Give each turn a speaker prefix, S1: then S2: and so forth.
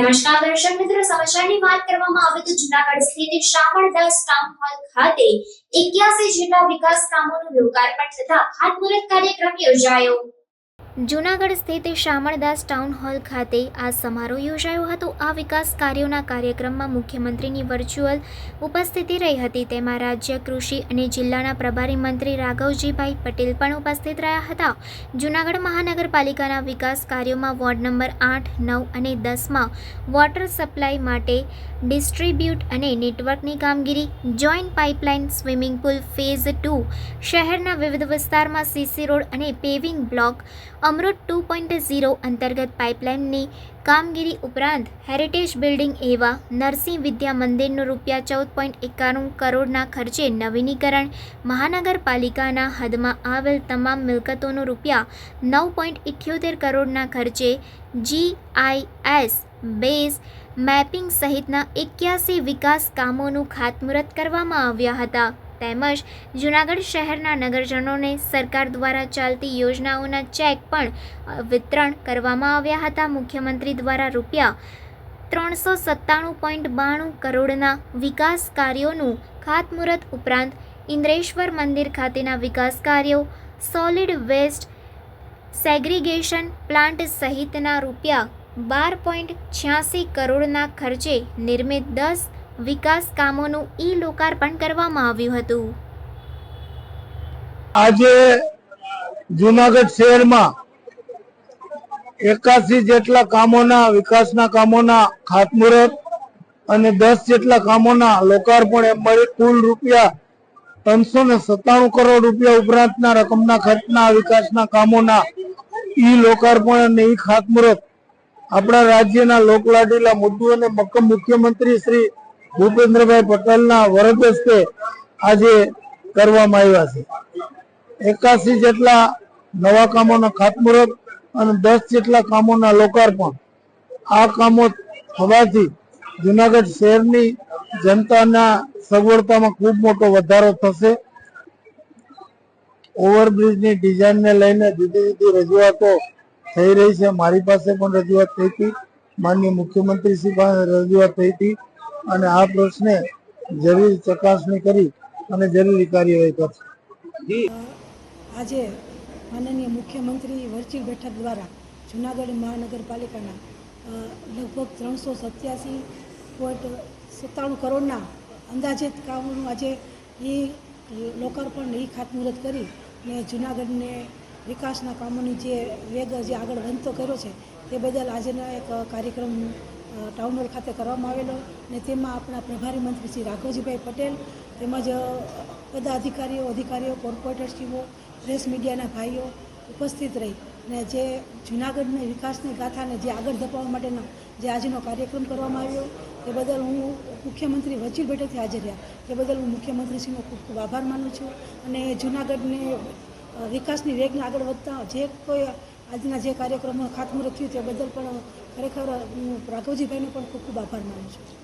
S1: નમસ્કાર દર્શક મિત્રો, સમાચારની વાત કરવામાં આવે તો જુનાગઢ સ્થિત શામળદાસ ટાઉન હોલ ખાતે એક્યાસી જેટલા વિકાસ કામોનું લોકાર્પણ તથા ખાતમુહૂર્ત કાર્યક્રમ યોજાયો. જુનાગઢ સ્થિત શામળદાસ ટાઉન હોલ ખાતે આ સમારોહ યોજાયો હતો. આ વિકાસ કાર્યોના કાર્યક્રમમાં મુખ્યમંત્રીની વર્ચ્યુઅલ ઉપસ્થિતિ રહી હતી. તેમાં રાજ્ય કૃષિ અને જિલ્લાના પ્રભારી મંત્રી રાઘવજીભાઈ પટેલ પણ ઉપસ્થિત રહ્યા હતા. જુનાગઢ મહાનગરપાલિકાના વિકાસ કાર્યોમાં વોર્ડ નંબર આઠ, નવ અને દસમાં વોટર સપ્લાય માટે ડિસ્ટ્રીબ્યુટ અને નેટવર્કની કામગીરી, joint pipeline, swimming pool, phase two, શહેરના વિવિધ વિસ્તારમાં સીસી રોડ અને paving block Amrut two point zero અંતર્ગત પાઇપલાઇનની કામગીરી ઉપરાંત હેરિટેજ બિલ્ડિંગ એવા નરસિંહ વિદ્યા મંદિરનું રૂપિયા ચૌદ પોઈન્ટ એકાણું કરોડના ખર્ચે નવીનીકરણ મહાનગરપાલિકાના હદમાં આવેલ તમામ મિલકતોનું રૂપિયા નવ પોઈન્ટ ઇઠ્યોતેર કરોડના ખર્ચે જીઆઈએસ બેઝ મેપિંગ સહિતના એક્યાસી વિકાસ કામોનું ખાતમુહૂર્ત કરવામાં આવ્યા હતા. તેમજ જૂનાગઢ શહેરના નગરજનોને સરકાર દ્વારા ચાલતી યોજનાઓના ચેક પણ વિતરણ કરવામાં આવ્યા હતા. મુખ્યમંત્રી દ્વારા રૂપિયા ત્રણસો સત્તાણું પોઈન્ટ બાણું કરોડના વિકાસ કાર્યોનું ખાતમુહૂર્ત ઉપરાંત ઇન્દ્રેશ્વર મંદિર ખાતેના વિકાસ કાર્યો સોલિડ વેસ્ટ સેગ્રીગેશન પ્લાન્ટ સહિતના રૂપિયા બાર પોઈન્ટ છ્યાસી કરોડના ખર્ચે નિર્મિત દસ વિકાસ કામોનું ઈ લોકાર્પણ કરવામાં આવ્યું હતું.
S2: આજે જુનાગઢ શહેરમાં એકાસી જેટલા કામોના, વિકાસના કામોના ખાતમુહૂર્ત અને દસ જેટલા કામોના લોકાર્પણ એમ મળી કુલ રૂપિયા ત્રણસો ને સત્તાણું કરોડ રૂપિયા ઉપરાંતના રકમના ખર્ચના, વિકાસના કામોના ઈ લોકાર્પણ અને ઈ ખાતમુહૂર્ત. આપણા રાજ્યના લોકલાડીલા મુદ્દુ અને મક્કમ મુખ્યમંત્રી શ્રી ભૂપેન્દ્રભાઈ પટેલના વરદ હસ્તે આજે કરવામાં આવ્યા છે. એકાસી જેટલા નવા કામોના ખાતમુહૂર્ત અને દસ જેટલા કામોના લોકાર્પણ. આ કામો થવાથી જુનાગઢ શહેરની જનતાના સગવડતામાં ખૂબ મોટો વધારો થશે. ઓવરબ્રિજની ડિઝાઇનને લઈને જુદી જુદી રજૂઆતો થઈ રહી છે. મારી પાસે પણ રજૂઆત થઈ હતી. માનનીય મુખ્યમંત્રી શ્રી પાસે રજૂઆત થઈ હતી. અને આ પ્રશ્ને જરૂરી ચકાસણી કરી અને જરૂરી કાર્યવાહી કરશે.
S3: આજે માનનીય મુખ્યમંત્રી વર્ચ્યુઅલ બેઠક દ્વારા જૂનાગઢ મહાનગરપાલિકાના લગભગ ત્રણસો સત્યાસી પોઈન્ટ સત્તાણું કરોડના અંદાજિત કામોનું આજે એ લોકાર્પણ એ ખાતમુહૂર્ત કરી ને જૂનાગઢને વિકાસના કામોની જે વેગ જે આગળ વધતો કર્યો છે તે બદલ આજનો એક કાર્યક્રમ ટાઉન હોલ ખાતે કરવામાં આવેલો ને તેમાં આપણા પ્રભારી મંત્રી શ્રી રાઘવજીભાઈ પટેલ તેમજ બધા અધિકારીઓ અધિકારીઓ કોર્પોરેટરશ્રીઓ પ્રેસ મીડિયાના ભાઈઓ ઉપસ્થિત રહી અને જે જૂનાગઢની વિકાસની ગાથાને જે આગળ ધપાવવા માટેનો જે આજનો કાર્યક્રમ કરવામાં આવ્યો તે બદલ હું મુખ્યમંત્રી વચી બેઠકથી હાજર રહ્યા. તે બદલ હું મુખ્યમંત્રીશ્રીનો ખૂબ ખૂબ આભાર માનું છું અને જૂનાગઢને વિકાસની વેગને આગળ વધતા જે કોઈ આજના જે કાર્યક્રમો ખાતમુહૂર્ત થયું તે બદલ પણ ખરેખર હું રાઘવજીભાઈનો પણ ખૂબ ખૂબ આભાર માનું છું.